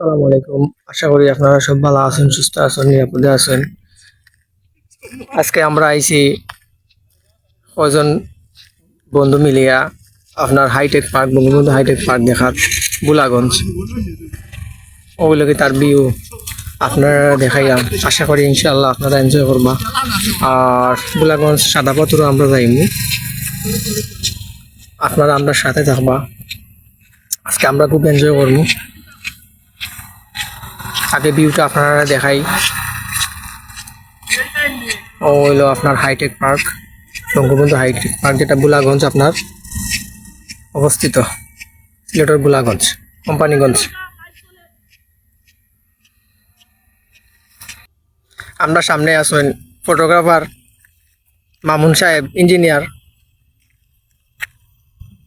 আসসালামু আলাইকুম। আশা করি আপনারা সব ভালো আছেন, সুস্থ আছেন, নিরাপদে আছেন। আজকে আমরা আইছি কজন বন্ধু মিলিয়া আপনার hi tech park Bangabandhu hi tech park দেখার বুলাগঞ্জ। ওগুলোকে তার ভিউ আপনারা দেখাইলাম আশা করি ইনশাল্লাহ আপনারা এনজয় করবা। আর বুলাগঞ্জ সাদা পাথরও আমরা যাইমু আপনারা আমরা সাথে থাকবা। আজকে আমরা খুব এনজয় করব। আগে ভিউটা আপনারা দেখাই। ও হইল আপনার hi tech park Bangabandhu hi tech park যেটা বুলাগঞ্জ আপনার অবস্থিত। সিলেটের বুলাগঞ্জ, কোম্পানিগঞ্জ। আমরা সামনে আসেন ফটোগ্রাফার মামুন সাহেব ইঞ্জিনিয়ার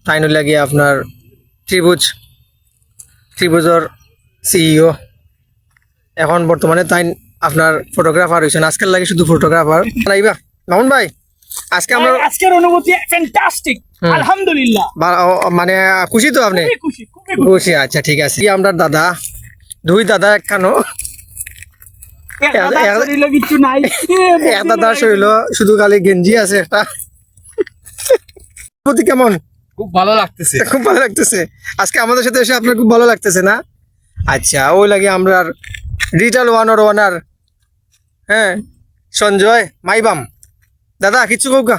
তাই লাগিয়ে আপনার ত্রিভুজ, ত্রিভুজর সিইও এখন বর্তমানে তাই আপনার ফটোগ্রাফার হয়েছেন আজকের লাগে শুধু ফটোগ্রাফার আইবা মামুন ভাই আজকে আমরা আজকের অনুভূতি ফ্যান্টাস্টিক আলহামদুলিল্লাহ। মানে খুশি তো আপনি? খুশি খুবই খুশি। খুশি আচ্ছা ঠিক আছে। আমরা দাদা দুই দাদা একখানো। দাদা শরীর শুধু খালি গেঞ্জি আছে একটা। প্রতি কেমন? খুব ভালো লাগতেছে। খুব ভালো লাগতেছে। আজকে আমাদের সাথে এসে আপনার খুব ভালো লাগতেছে না? আচ্ছা ওই লাগে আমরা রিটাল ওয়ানার ওয়ানার হ্যাঁ সঞ্জয় মাইবাম দাদা কিছু কৌকা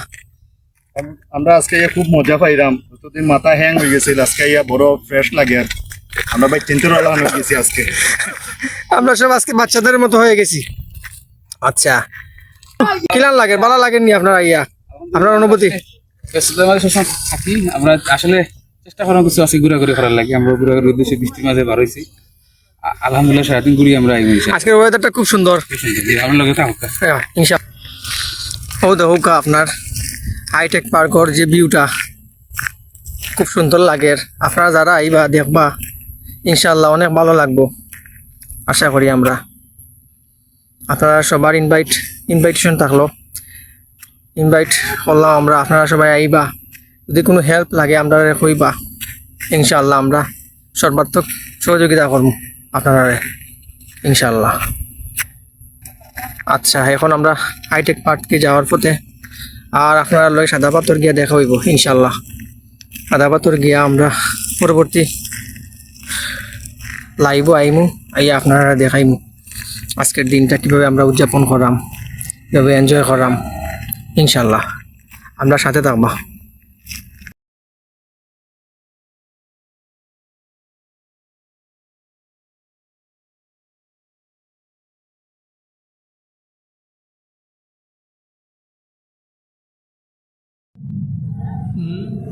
আম- আমরা আজকে ইয়া খুব মজা পাইলাম যতদিন মাথা হ্যাং হয়ে গেছিল আজকে ইয়া বড় ফ্রেশ লাগে আর। আমরা ভাই চিন্তা হয়ে গেছি আজকে। আমরা সব আজকে বাচ্চাদের মতো হয়ে গেছি। আচ্ছা। কিলান লাগে? ভালো লাগেননি আপনার আইয়া আপনার অনুভূতি? আমরা আসলে চেষ্টা করার কিছু আছে ঘোরাঘুরি করার লাগে। আমরা ঘোরাঘুরি উদ্দেশ্যে বৃষ্টির মাঝে বার হয়েছি। আলহামদুলিল্লাহ সারাদিন ঘুরি আমরা আজকের ওয়েদারটা খুব সুন্দর। হ্যাঁ, ও দেখুক আপনার। হাইটেক পার্কর যে ভিউটা খুব সুন্দর লাগে। আপনারা যারা আইবা দেখবা ইনশাল্লাহ অনেক ভালো লাগবো। আশা করি আমরা। আপনারা সবার ইনভাইট ইনভাইটেশন থাকল। ইনভাইট করলাম আমরা। আপনারা সবাই আইবা। যদি কোনো হেল্প লাগে আমরা কইবা ইনশাল্লাহ আমরা সর্বাত্মক সহযোগিতা করব। আপনারা ইনশাল্লাহ আচ্ছা এখন আমরা হাইটেক পার্ককে যাওয়ার পথে আর আপনারা লয় সাদা পাথর গিয়া দেখা হইব ইনশাল্লাহ সাদা পাথর গিয়া আমরা পরবর্তী লাইভ আইমু, আইয়া আপনারা দেখাইমু আজকের দিনটা কীভাবে আমরা উদযাপন করাম কীভাবে এনজয় করাম ইনশাল্লাহ আমরা সাথে থাকবা। Hmm.